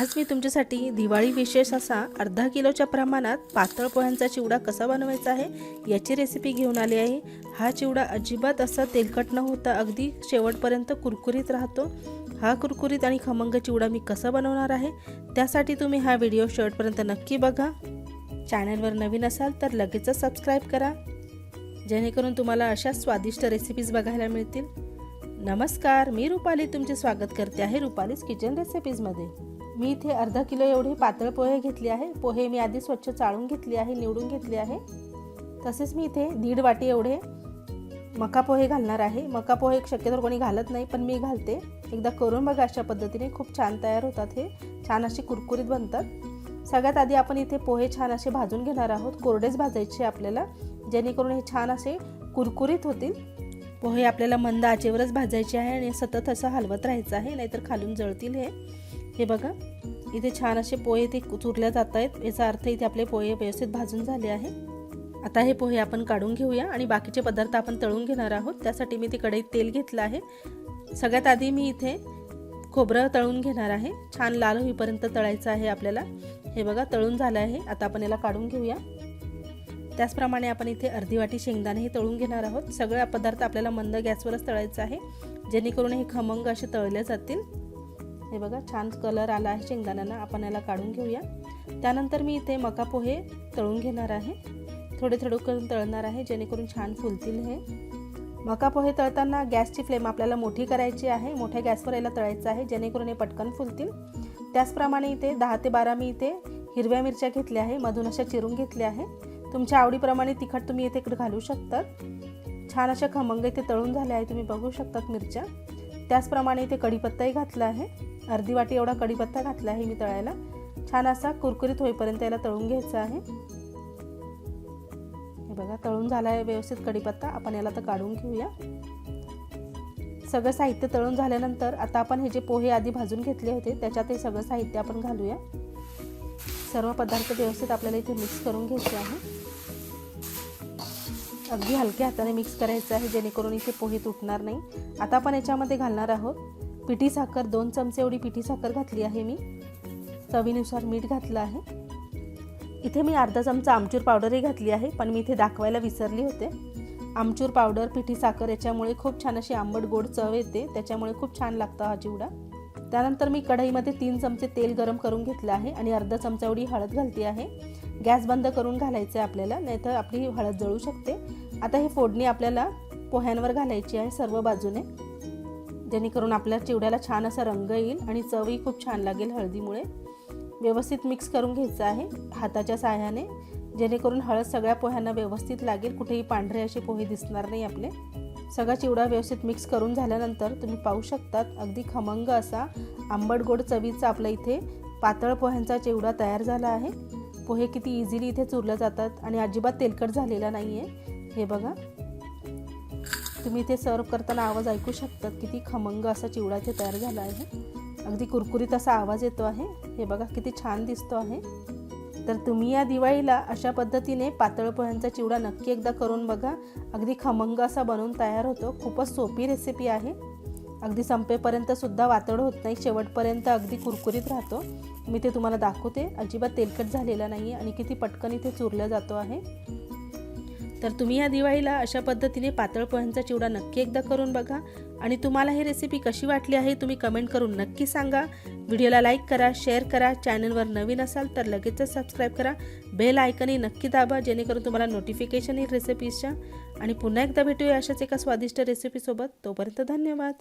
आज मी तुमच्यासाठी दिवाळी विशेष असा अर्धा किलोच्या प्रमाणात पातळ पोह्यांचा चिवडा कसा बनवायचा आहे याची रेसिपी घेऊन आली आहे. हा चिवडा अजिबात असा तेलकट न होता अगदी शेवटपर्यंत कुरकुरीत राहतो. हा कुरकुरीत आणि खमंग चिवडा मी कसा बनवणार आहे त्यासाठी तुम्ही हा व्हिडिओ शेवटपर्यंत नक्की बघा. चॅनलवर नवीन असाल तर लगेचच सबस्क्राईब करा. जेणेकरून तुम्हाला अशा स्वादिष्ट रेसिपीज बघायला मिळतील. नमस्कार मी रुपाली. तुमचे स्वागत करते आहे रुपालीज किचन रेसिपीजमध्ये मी इथे अर्धा किलो एवढे पातळ पोहे घेतले आहे. पोहे मी आधी स्वच्छ चाळून घेतले आहे निवडून घेतले आहे. तसेच मी इथे दीड वाटी एवढे मका पोहे घालणार आहे. मका पोहे शक्यतो कोणी घालत नाही पण मी घालते. एकदा करून बघा अशा पद्धतीने. खूप छान तयार होतात हे. छान असे कुरकुरीत बनतात. सगळ्यात आधी आपण इथे पोहे छान असे भाजून घेणार आहोत. कोरडेच भाजायचे आपल्याला जेणेकरून हे छान असे कुरकुरीत होतील. पोहे आपल्याला मंद आचेवरच भाजायचे आहे आणि सतत असं हलवत राहायचं आहे नाहीतर खालून जळतील हे. हे बघा इथे छान असे पोहे ते चुरल्या जात आहेत. याचा अर्थ इथे आपले पोहे व्यवस्थित भाजून झाले आहे. आता हे पोहे आपण काढून घेऊया आणि बाकीचे पदार्थ आपण तळून घेणार आहोत. त्यासाठी मी ते कढईत तेल घेतलं आहे. सगळ्यात आधी मी इथे खोबरं तळून घेणार आहे. छान लाल होईपर्यंत तळायचं आहे आपल्याला. हे बघा तळून झालं आहे. आता आपण याला काढून घेऊया. त्याचप्रमाणे आपण इथे अर्धी वाटी शेंगदाणे हे तळून घेणार आहोत. सगळा पदार्थ आपल्याला मंद गॅसवरच तळायचं आहे. जेणेकरून हे खमंग असे तळले जातील. हे बघा छान कलर आला आहे शेंगदाण्यांना आपण याला काढून घेऊया. त्यानंतर मी इथे मका पोहे तळून घेणार आहे. थोडे थोडे करून तळणार आहे जेणेकरून छान फुलतील हे. मका पोहे तळताना गॅसची फ्लेम आपल्याला मोठी करायची आहे. मोठ्या गॅसवर याला तळायचं आहे जेणेकरून हे पटकन फुलतील. त्याचप्रमाणे इथे दहा ते बारा मी इथे हिरव्या मिरच्या घेतल्या आहे मधून अशा चिरून घेतल्या आहे. तुमच्या आवडीप्रमाणे तिखट तुम्ही इथे घालू शकतात. छान अशा खमंग इथे तळून झाल्या आहे तुम्ही बघू शकतात मिरच्या. त्याचप्रमाणे इथे कढीपत्ताही घातला आहे. अर्धी वाटी एवढा कढीपत्ता घातला आहे मी तळायला. छान असा कुरकुरीत होईपर्यंत याला तळून घ्यायचा आहे. हे बघा तळून झाला आहे व्यवस्थित कढीपत्ता. आपण याला तर काढून घेऊया. सगळं साहित्य तळून झाल्यानंतर आता आपण हे जे पोहे आधी भाजून घेतले होते त्याच्यात हे सगळं साहित्य आपण घालूया. सर्व पदार्थ व्यवस्थित आपल्याला इथे मिक्स करून घ्यायचे आहे. अगदी हलक्या हाताने मिक्स करायचं आहे जेणेकरून इथे पोहे तुटणार नाही. आता आपण याच्यामध्ये घालणार आहोत पिठी साखर दोन चमचे एवढी पिठी साखर घातली आहे मी. चवीनुसार मीठ घातलं आहे. इथे मी अर्धा चमचा आमचूर पावडरही घातली आहे पण मी इथे दाखवायला विसरली होते. आमचूर पावडर पिठी साखर याच्यामुळे खूप छान अशी आंबट गोड चव येते. त्याच्यामुळे खूप छान लागतं हा चिवडा. त्यानंतर मी कढईमध्ये तीन चमचे तेल गरम करून घेतलं आहे आणि अर्धा चमचा एवढी हळद घालते आहे. गॅस बंद करून घालायचं आहे आपल्याला नाहीतर आपली हळद जळू शकते. आता ही फोडणी आपल्याला पोह्यांवर घालायची आहे सर्व बाजूने. जेणेकरून आपल्या चिवड्याला छान असा रंग येईल आणि चवही खूप छान लागेल हळदीमुळे. व्यवस्थित मिक्स करून घ्यायचं आहे हाताच्या साह्याने. जेणेकरून हळद सगळ्या पोह्यांना व्यवस्थित लागेल. कुठेही पांढरे असे पोहे दिसणार नाही आपले. सगळा चिवडा व्यवस्थित मिक्स करून झाल्यानंतर तुम्ही पाहू शकतात अगदी खमंग असा आंबट गोड चवीचा आपल्या इथे पातळ पोह्यांचा चिवडा तयार झाला आहे. पोहे किती इझिली इथे चुरल्या जातात आणि अजिबात तेलकट झालेला नाही आहे हे बघा. तुम्ही इथे सर्व करताना आवाज ऐकू शकतात. किती खमंग असा चिवडा इथे तयार झाला आहे. अगदी कुरकुरीत असा आवाज येतो आहे. हे बघा किती छान दिसतो आहे. तर तुम्ही या दिवाळीला अशा पद्धतीने पातळ पोह्यांचा चिवडा नक्की एकदा करून बघा. अगदी खमंग असा बनवून तयार होतो. खूपच सोपी रेसिपी आहे. अगदी संपेपर्यंत सुद्धा वातड होत नाही. शेवटपर्यंत अगदी कुरकुरीत राहतो. मी ते तुम्हाला दाखवते. अजिबात तेलकट झालेला नाही आहे आणि किती पटकन इथे चुरला जातो आहे. तर तुम्ही या दिवाळीला अशा पद्धतीने पातळ पोह्यांचा चिवडा नक्की एकदा करून बघा. आणि तुम्हाला ही रेसिपी कशी वाटली आहे तुम्ही कमेंट करून नक्की सांगा. व्हिडिओला लाईक करा शेअर करा चॅनलवर नवीन असाल तर लगेचच सबस्क्राईब करा. बेल आयकनही नक्की दाबा जेणेकरून तुम्हाला नोटिफिकेशन येईल रेसिपीजच्या आणि पुन्हा एकदा भेटूया अशाच एका स्वादिष्ट रेसिपीसोबत तोपर्यंत धन्यवाद.